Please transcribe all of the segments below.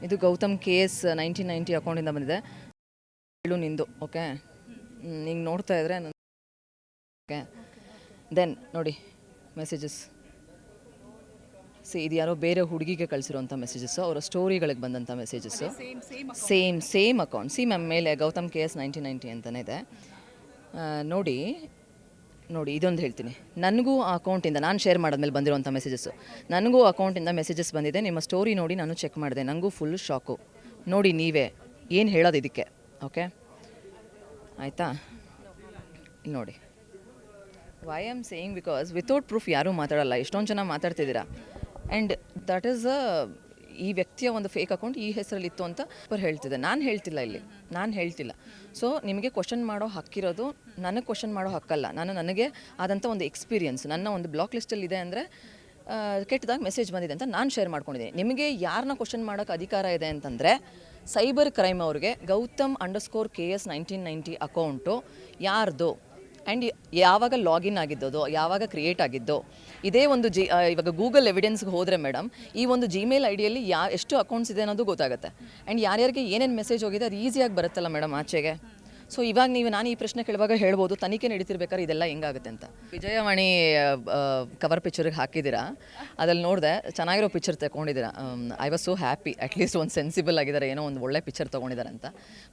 ಇದು Gautam K S nineteen ninety ಅಕೌಂಟಿಂದ ಬಂದಿದೆ. ಹೇಳು ನಿಂದು ಓಕೆ ಹಿಂಗೆ ನೋಡ್ತಾ ಇದ್ರೆ ಓಕೆ ದೆನ್ ನೋಡಿ ಮೆಸೇಜಸ್ ಸಿ ಇದು ಯಾರೋ ಬೇರೆ ಹುಡುಗಿಗೆ ಕಳಿಸಿರೋಂಥ ಮೆಸೇಜಸ್ಸು ಅವರ ಸ್ಟೋರಿಗಳಿಗೆ ಬಂದಂಥ messages same same account see ma'am ಮೇಲೆ Gautam K S nineteen ninety ಅಂತಲೇ ಇದೆ ನೋಡಿ ನೋಡಿ, ಇದೊಂದು ಹೇಳ್ತೀನಿ. ನನಗೂ ಆ ಅಕೌಂಟಿಂದ ನಾನು ಶೇರ್ ಮಾಡಿದ್ಮೇಲೆ ಬಂದಿರುವಂಥ ಮೆಸೇಜಸ್ಸು ನನಗೂ ಅಕೌಂಟಿಂದ ಮೆಸೇಜಸ್ ಬಂದಿದೆ. ನಿಮ್ಮ ಸ್ಟೋರಿ ನೋಡಿ, ನಾನು ಚೆಕ್ ಮಾಡಿದೆ. ನನಗೂ ಫುಲ್ ಶಾಕು ನೋಡಿ, ನೀವೇ. ಏನು ಹೇಳೋದು ಇದಕ್ಕೆ? ಓಕೆ ಆಯಿತಾ? ನೋಡಿ. Why am saying because without proof ಯಾರೂ ಮಾತಾಡಲ್ಲ. ಎಷ್ಟೊಂದು ಜನ ಮಾತಾಡ್ತಿದ್ದೀರಾ. ಆ್ಯಂಡ್ ದಟ್ ಈಸ್ ಅ ಈ ವ್ಯಕ್ತಿಯ ಒಂದು ಫೇಕ್ ಅಕೌಂಟ್ ಈ ಹೆಸರಲ್ಲಿ ಇತ್ತು ಅಂತ ಅವ್ರು ಹೇಳ್ತಿದ್ದೆ. ನಾನು ಹೇಳ್ತಿಲ್ಲ ಇಲ್ಲಿ. ನಾನು ಹೇಳ್ತಿಲ್ಲ. ಸೊ ನಿಮಗೆ ಕ್ವಶನ್ ಮಾಡೋ ಹಕ್ಕಿರೋದು ನನಗೆ ಕ್ವಶನ್ ಮಾಡೋ ಹಕ್ಕಲ್ಲ ನಾನು ನನಗೆ ಆದಂಥ ಒಂದು ಎಕ್ಸ್ಪೀರಿಯನ್ಸ್ ನನ್ನ ಒಂದು ಬ್ಲಾಕ್ ಲಿಸ್ಟಲ್ಲಿ ಇದೆ ಅಂದರೆ ಕೆಟ್ಟದಾಗ ಮೆಸೇಜ್ ಬಂದಿದೆ ಅಂತ ನಾನು ಶೇರ್ ಮಾಡ್ಕೊಂಡಿದ್ದೀನಿ. ನಿಮಗೆ ಯಾರನ್ನ ಕ್ವಶನ್ ಮಾಡೋಕ್ಕೆ ಅಧಿಕಾರ ಇದೆ ಅಂತಂದರೆ ಸೈಬರ್ ಕ್ರೈಮ್ ಅವ್ರಿಗೆ Gautam underscore K S nineteen ninety account ಯಾರ್ದು? ಆ್ಯಂಡ್ ಯಾವಾಗ ಲಾಗಿನ್ ಆಗಿದ್ದೋ ಯಾವಾಗ ಕ್ರಿಯೇಟ್ ಆಗಿದ್ದೋ, ಇದೇ ಒಂದು ಜಿ ಇವಾಗ ಗೂಗಲ್ ಎವಿಡೆನ್ಸ್ಗೆ ಹೋದರೆ ಮೇಡಮ್ ಈ ಒಂದು ಜಿಮೇಲ್ ಐ ಡಿಯಲ್ಲಿ ಯಾ, ಎಷ್ಟು ಅಕೌಂಟ್ಸ್ ಇದೆ ಅನ್ನೋದು ಗೊತ್ತಾಗುತ್ತೆ. ಆ್ಯಂಡ್ ಯಾರ್ಯಾರಿಗೆ ಏನೇನು ಮೆಸೇಜ್ ಹೋಗಿದೆ ಅದು ಈಸಿಯಾಗಿ ಬರುತ್ತಲ್ಲ ಮೇಡಮ್ ಆಚೆಗೆ. ಸೊ ಇವಾಗ ನೀವು, ನಾನು ಈ ಪ್ರಶ್ನೆ ಕೇಳುವಾಗ ಹೇಳ್ಬೋದು, ತನಿಖೆ ನಡೀತಿರ್ಬೇಕಾದ್ರೆ ಇದೆಲ್ಲ ಹೆಂಗಾಗುತ್ತೆ ಅಂತ. ವಿಜಯವಾಣಿ ಕವರ್ ಪಿಕ್ಚರ್ಗೆ ಹಾಕಿದ್ದೀರಾ? ಅದ್ರಲ್ಲಿ ನೋಡಿದೆ, ಚೆನ್ನಾಗಿರೋ picture ತಗೊಂಡಿದ್ದೀರಾ? I was so happy at least ಒಂದು ಸೆನ್ಸಿಬಲ್ ಆಗಿದ್ದಾರೆ, ಏನೋ ಒಂದು ಒಳ್ಳೆ ಪಿಕ್ಚರ್ ತೊಗೊಂಡಿದ್ದಾರೆ ಅಂತ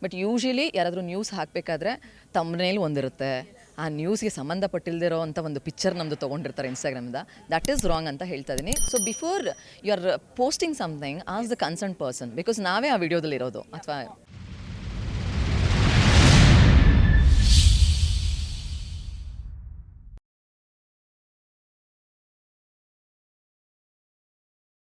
ಬಟ್ ಯೂಶ್ವಲಿ ಯಾರಾದರೂ ನ್ಯೂಸ್ ಹಾಕಬೇಕಾದ್ರೆ ತಮ್ಮನೇಲಿ ಒಂದಿರುತ್ತೆ. ಆ ನ್ಯೂಸ್ಗೆ ಸಂಬಂಧಪಟ್ಟಿಲ್ದಿರೋ ಅಂತ ಒಂದು ಪಿಕ್ಚರ್ ನಮ್ಮದು ತೊಗೊಂಡಿರ್ತಾರೆ ಇನ್ಸ್ಟಾಗ್ರಾಮಿಂದ ದಟ್ ಈಸ್ ರಾಂಗ್ ಅಂತ ಹೇಳ್ತಾ ಇದ್ದೀನಿ so before you are posting something as the concern person because ನಾವೇ ಆ ವಿಡಿಯೋದಲ್ಲಿ ಇರೋದು ಅಥವಾ